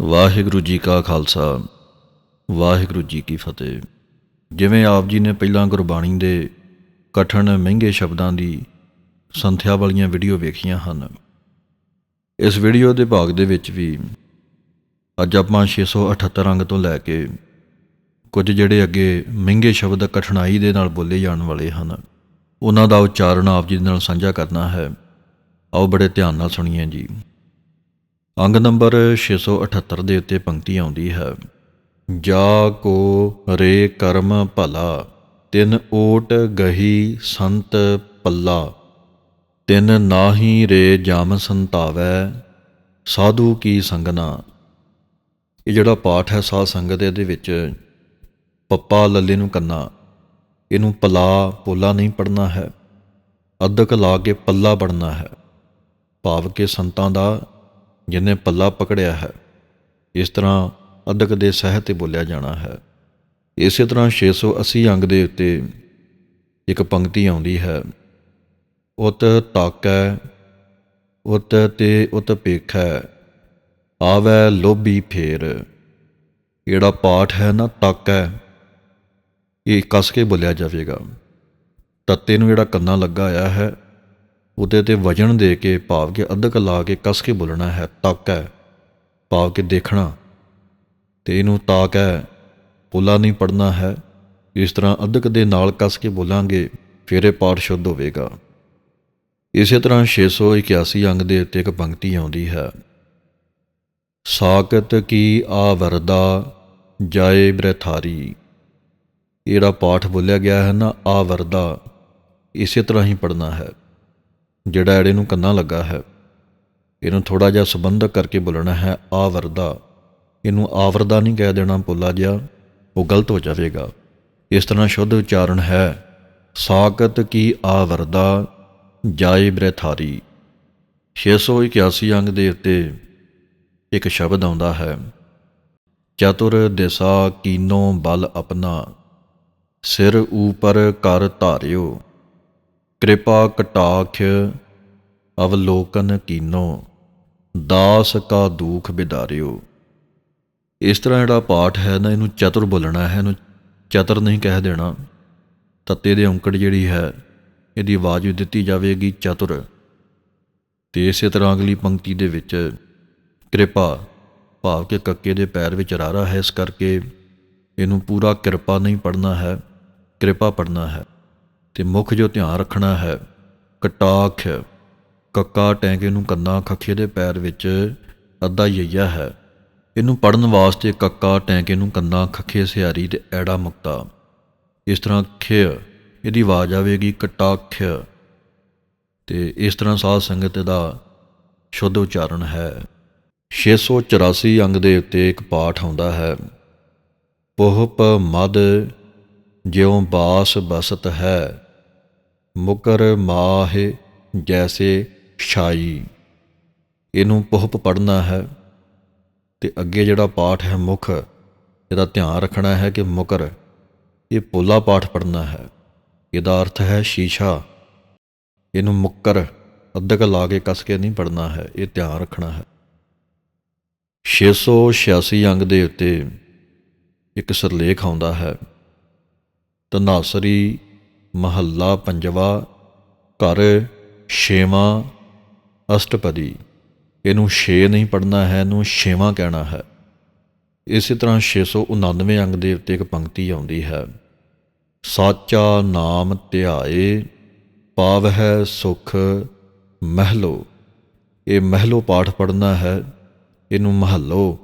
ਵਾਹਿਗੁਰੂ ਜੀ ਕਾ ਖਾਲਸਾ, ਵਾਹਿਗੁਰੂ ਜੀ ਕੀ ਫਤਿਹ। ਜਿਵੇਂ ਆਪ ਜੀ ਨੇ ਪਹਿਲਾਂ ਗੁਰਬਾਣੀ ਦੇ ਕਠਨ ਮਹਿੰਗੇ ਸ਼ਬਦਾਂ ਦੀ ਸੰਥਿਆ ਵਾਲੀਆਂ ਵੀਡੀਓ ਵੇਖੀਆਂ ਹਨ, ਇਸ ਵੀਡੀਓ ਦੇ ਭਾਗ ਦੇ ਵਿੱਚ ਵੀ ਅੱਜ ਆਪਾਂ 678 ਅੰਗ ਤੋਂ ਲੈ ਕੇ ਕੁਝ ਜਿਹੜੇ ਅੱਗੇ ਮਹਿੰਗੇ ਸ਼ਬਦ ਕਠਿਨਾਈ ਦੇ ਨਾਲ ਬੋਲੇ ਜਾਣ ਵਾਲੇ ਹਨ, ਉਹਨਾਂ ਦਾ ਉਚਾਰਨ ਆਪ ਜੀ ਦੇ ਨਾਲ ਸਾਂਝਾ ਕਰਨਾ ਹੈ। ਆਓ ਬੜੇ ਧਿਆਨ ਨਾਲ ਸੁਣੀਏ ਜੀ। ਅੰਗ ਨੰਬਰ 678 ਦੇ ਉੱਤੇ ਪੰਕਤੀ ਆਉਂਦੀ ਹੈ। ਜਾ ਕੋ ਰੇ ਕਰਮ ਭਲਾ, ਤਿਨ ਓਟ ਗਹੀ ਸੰਤ ਪੱਲਾ, ਤਿਨ ਨਾਹੀ ਰੇ ਜਮ ਸੰਤਾਵੈ, ਸਾਧੂ ਕੀ ਸੰਗਨਾ। ਇਹ ਜਿਹੜਾ ਪਾਠ ਹੈ ਸਾਧ ਸੰਗਤ ਦੇ ਵਿੱਚ, ਪੱਪਾ ਲੱਲੇ ਨੂੰ ਕੰਨਾ। ਇਹਨੂੰ ਪਲਾ, ਪੋਲਾ ਨਹੀਂ ਪੜਨਾ ਹੈ। ਅਧਕ ਲਾ ਕੇ ਪੱਲਾ ਪੜਨਾ ਹੈ। ਭਾਵ ਕਿ ਸੰਤਾਂ ਦਾ ਜਿਹਨੇ ਪੱਲਾ ਪਕੜਿਆ ਹੈ, ਇਸ ਤਰ੍ਹਾਂ ਅਧਕ ਦੇ ਸਹਿ ਤੇ ਬੋਲਿਆ ਜਾਣਾ ਹੈ। ਇਸੇ ਤਰ੍ਹਾਂ 680 ਅੰਗ ਦੇ ਉੱਤੇ ਇੱਕ ਪੰਕਤੀ ਆਉਂਦੀ ਹੈ, ਉਤ ਤਾਕੈ, ਉਤ ਤੇ ਉਤ ਪੇਖੈ, ਆਵੈ ਲੋਭੀ ਫੇਰ। ਜਿਹੜਾ ਪਾਠ ਹੈ ਨਾ ਤਾਕੈ, ਇਹ ਕੱਸ ਕੇ ਬੋਲਿਆ ਜਾਵੇਗਾ। ਤੱਤੇ ਨੂੰ ਜਿਹੜਾ ਕੰਨਾ ਲੱਗਾ ਆਇਆ ਹੈ ਉਹਦੇ ਤੇ ਵਜਨ ਦੇ ਕੇ ਭਾਵ ਕੇ ਅਧਕ ਲਾ ਕੇ ਕਸ ਕੇ ਬੋਲਣਾ ਹੈ, ਤੱਕ ਹੈ। ਭਾਵ ਕੇ ਦੇਖਣਾ। ਤੇ ਇਹਨੂੰ ਤਾਕ ਹੈ, ਪੁਲਾ ਨਹੀਂ ਪੜਨਾ ਹੈ। ਇਸ ਤਰ੍ਹਾਂ ਅਧਕ ਦੇ ਨਾਲ ਕਸ ਕੇ ਬੋਲਾਂਗੇ, ਫਿਰ ਇਹ ਪਾਠ ਸ਼ੁੱਧ ਹੋਵੇਗਾ। ਇਸੇ ਤਰ੍ਹਾਂ 681 ਅੰਗ ਦੇ ਉੱਤੇ ਇੱਕ ਪੰਕਤੀ ਆਉਂਦੀ ਹੈ। ਸਾਕਤ ਕੀ ਆਵਰਦਾ ਜਾਏ ਬ੍ਰਥਾਰੀ। ਇਹਦਾ ਪਾਠ ਬੋਲਿਆ ਗਿਆ ਹੈ ਨਾ, ਆਵਰਦਾ, ਇਸੇ ਤਰ੍ਹਾਂ ਹੀ ਪੜਨਾ ਹੈ। ਜਿਹੜਾ ਐੜੇ ਨੂੰ ਕੰਨਾਂ ਲੱਗਾ ਹੈ। ਇਹਨੂੰ ਥੋੜਾ ਜਿਹਾ ਸੰਬੰਧਕ ਕਰਕੇ ਬੋਲਣਾ ਹੈ, ਆਵਰਦਾ। ਇਹਨੂੰ ਆਵਰਦਾ ਨਹੀਂ ਕਹਿ ਦੇਣਾ ਪੁੱਲਾ ਜਿਹਾ। ਉਹ ਗਲਤ ਹੋ ਜਾਵੇਗਾ। ਇਸ ਤਰ੍ਹਾਂ ਸ਼ੁੱਧ ਉਚਾਰਨ ਹੈ ਸਾਕਤ ਕੀ ਆਵਰਦਾ, ਜਾਏ ਬ੍ਰਥਾਰੀ 681 ਅੰਗ ਦੇ ਉੱਤੇ ਇੱਕ ਸ਼ਬਦ ਆਉਂਦਾ ਹੈ, ਚਤੁਰ ਦਿਸਾ ਕੀਨੋ ਬਲ ਆਪਣਾ, ਸਿਰ ਊਪਰ ਕਰ ਧਾਰਿਓ। ਕਿਰਪਾ ਕਟਾਖ ਅਵਲੋਕਨ ਕੀਨੋ, ਦਾਸ ਕਾ ਦੁਖ ਬਿਦਾਰਿਓ। ਇਸ ਤਰ੍ਹਾਂ ਜਿਹੜਾ ਪਾਠ ਹੈ ਨਾ, ਇਹਨੂੰ ਚਤੁਰ ਬੋਲਣਾ ਹੈ, ਇਹਨੂੰ ਚਤੁਰ ਨਹੀਂ ਕਹਿ ਦੇਣਾ। ਤੱਤੇ ਦੇ ਔਂਕੜ ਜਿਹੜੀ ਹੈ, ਇਹਦੀ ਆਵਾਜ਼ ਵੀ ਦਿੱਤੀ ਜਾਵੇਗੀ ਚਤੁਰ। ਤੇ ਇਸੇ ਤਰ੍ਹਾਂ ਅਗਲੀ ਪੰਕਤੀ ਦੇ ਵਿੱਚ ਕਿਰਪਾ, ਭਾਵ ਕਿ ਕੱਕੇ ਦੇ ਪੈਰ ਵਿੱਚ ਰਾਰਾ ਹੈ, ਇਸ ਕਰਕੇ ਇਹਨੂੰ ਪੂਰਾ ਕਿਰਪਾ ਨਹੀਂ ਪੜਨਾ ਹੈ, ਕਿਰਪਾ ਪੜਨਾ ਹੈ। ਤੇ ਮੁੱਖ ਜੋ ਧਿਆਨ ਰੱਖਣਾ ਹੈ ਕਟਾਖ ਕੱਕਾ ਟੈਂਕੇ ਨੂੰ ਕੰਨਾ ਖੱਖੇ ਦੇ ਪੈਰ ਵਿੱਚ ਅੱਧਾ ਯਈਆ ਹੈ। ਇਹਨੂੰ ਪੜਨ ਵਾਸਤੇ ਕੱਕਾ ਟੈਂਕੇ ਨੂੰ ਕੰਨਾ ਖੱਖੇ ਸਿਆਰੀ ਤੇ ਐੜਾ ਮੁਕਤਾ। ਇਸ ਤਰ੍ਹਾਂ ਖਿ ਇਹਦੀ ਆਵਾਜ਼ ਆਵੇਗੀ ਕਟਾਖ ਤੇ ਇਸ ਤਰ੍ਹਾਂ ਸਾਧ ਸੰਗਤ ਦਾ ਸ਼ੁੱਧ ਉਚਾਰਨ ਹੈ। 684 ਅੰਗ ਦੇ ਉੱਤੇ ਇੱਕ ਪਾਠ ਆਉਂਦਾ ਹੈ। ਪੋਹਪ ਮਦ ਜਿਉ ਬਾਸ ਬਸਤ ਹੈ। ਮੁਕਰ ਮਾਹ ਜੈਸੇ ਛਾਈ। ਇਹਨੂੰ ਪੋਹਪ ਪੜਨਾ ਹੈ ਤੇ ਅੱਗੇ ਜਿਹੜਾ ਪਾਠ ਹੈ ਮੁਖ, ਇਹਦਾ ਧਿਆਨ ਰੱਖਣਾ ਹੈ ਕਿ ਮੁਕਰ, ਇਹ ਪੋਲਾ ਪਾਠ ਪੜਨਾ ਹੈ। ਇਹਦਾ ਅਰਥ ਹੈ ਸ਼ੀਸ਼ਾ। ਇਹਨੂੰ ਮੁਕਰ, ਅੱਧਕ ਲਾ ਕੇ ਕਸ ਕੇ ਨਹੀਂ ਪੜਨਾ ਹੈ, ਇਹ ਧਿਆਨ ਰੱਖਣਾ ਹੈ। 686 ਅੰਗ ਦੇ ਉੱਤੇ ਇੱਕ ਸਰਲੇਖ ਆਉਂਦਾ ਹੈ। ਤਨਾਸਰੀ ਮਹੱਲਾ ਪੰਜਵਾ, ਘਰ ਛੇਵਾਂ, ਅਸ਼ਟਪਦੀ। ਇਹਨੂੰ 6 ਨਹੀਂ ਪੜਨਾ ਹੈ, ਇਹਨੂੰ ਛੇਵਾਂ ਕਹਿਣਾ ਹੈ। ਇਸੇ ਤਰ੍ਹਾਂ 699 ਅੰਗ ਦੇ ਉੱਤੇ ਇੱਕ ਪੰਕਤੀ ਆਉਂਦੀ ਹੈ। ਸਾਚਾ ਨਾਮ ਧਿਆਏ, ਪਾਵਹਿ ਸੁਖ ਮਹਿਲੋ। ਇਹ ਮਹਿਲੋ ਪਾਠ ਪੜਨਾ ਹੈ, ਇਹਨੂੰ ਮਹੱਲੋ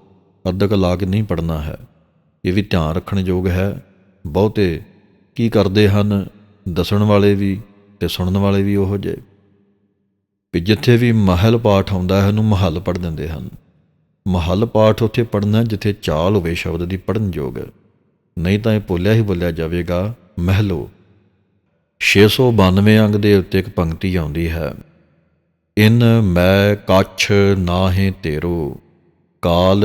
ਅਧਕ ਲਾ ਕੇ ਨਹੀਂ ਪੜਨਾ ਹੈ। ਇਹ ਵੀ ਧਿਆਨ ਰੱਖਣ ਯੋਗ ਹੈ। ਬਹੁਤੇ ਕੀ ਕਰਦੇ ਹਨ? ਦੱਸਣ ਵਾਲੇ ਵੀ ਤੇ ਸੁਣਨ ਵਾਲੇ ਵੀ ਉਹੋ ਜਿਹੇ। ਵੀ ਜਿੱਥੇ ਵੀ ਮਹਲ ਪਾਠ ਆਉਂਦਾ ਹੈ, ਉਹਨੂੰ ਮਹੱਲ ਪੜ ਦਿੰਦੇ ਹਨ। ਮਹੱਲ ਪਾਠ ਉੱਥੇ ਪੜਨਾ ਜਿੱਥੇ ਚਾਲ ਹੋਵੇ, ਸ਼ਬਦ ਦੀ ਪੜਨ ਯੋਗ। ਨਹੀਂ ਤਾਂ ਇਹ ਬੋਲਿਆ ਹੀ ਬੋਲਿਆ ਜਾਵੇਗਾ, ਮਹਿਲੋ। 692 ਅੰਗ ਦੇ ਉੱਤੇ ਇੱਕ ਪੰਕਤੀ ਆਉਂਦੀ ਹੈ। ਇਨ ਮੈਂ ਕੱਛ ਨਾਹੇ ਤੇਰੋ, ਕਾਲ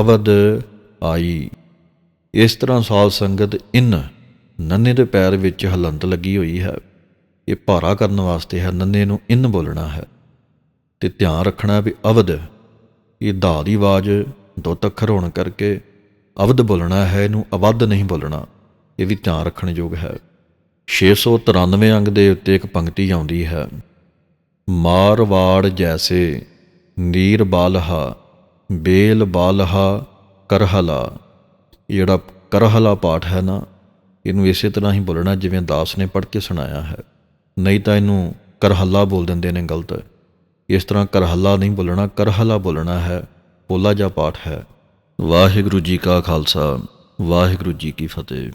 ਅਵਦ ਆਈ। ਇਸ ਤਰ੍ਹਾਂ ਸਾਧ ਸੰਗਤ ਇਨ ਨੰਨੇ ਦੇ ਪੈਰ ਵਿੱਚ ਹਲੰਤ ਲੱਗੀ ਹੋਈ ਹੈ। ਇਹ ਭਾਰਾ ਕਰਨ ਵਾਸਤੇ ਹੈ, ਨੰਨੇ ਨੂੰ ਇਨ ਬੋਲਣਾ ਹੈ। ਤੇ ਧਿਆਨ ਰੱਖਣਾ ਵੀ ਅਵਦ ਇਹ ਦਾ ਦੀ ਆਵਾਜ਼ ਦੋ ਤੱਖਰ ਹੋਣ ਕਰਕੇ ਅਵਧ ਬੋਲਣਾ ਹੈ, ਇਹਨੂੰ ਅਵਧ ਨਹੀਂ ਬੋਲਣਾ। ਇਹ ਵੀ ਧਿਆਨ ਰੱਖਣ ਯੋਗ ਹੈ। 693 ਅੰਗ ਦੇ ਉੱਤੇ ਇੱਕ ਪੰਕਤੀ ਆਉਂਦੀ ਹੈ। ਮਾਰਵਾੜ ਜੈਸੇ, ਨੀਰ ਬਾਲਹਾ, ਬੇਲ ਬਾਲਹਾ, ਕਰਹਲਾ। ਇਹ ਜਿਹੜਾ ਕਰਹਲਾ ਪਾਠ ਹੈ ਨਾ ਇਹਨੂੰ ਇਸੇ ਤਰ੍ਹਾਂ ਹੀ ਬੋਲਣਾ ਜਿਵੇਂ ਦਾਸ ਨੇ ਪੜ੍ਹ ਕੇ ਸੁਣਾਇਆ ਹੈ। ਨਹੀਂ ਤਾਂ ਇਹਨੂੰ ਕਰਹੱਲਾ ਬੋਲ ਦਿੰਦੇ ਨੇ ਗਲਤ। ਇਸ ਤਰ੍ਹਾਂ ਕਰਹੱਲਾ ਨਹੀਂ ਬੋਲਣਾ, ਕਰਹੱਲਾ ਬੋਲਣਾ ਹੈ, ਪੋਲਾ ਜਿਹਾ ਪਾਠ ਹੈ। ਵਾਹਿਗੁਰੂ ਜੀ ਕਾ ਖਾਲਸਾ, ਵਾਹਿਗੁਰੂ ਜੀ ਕੀ ਫਤਿਹ।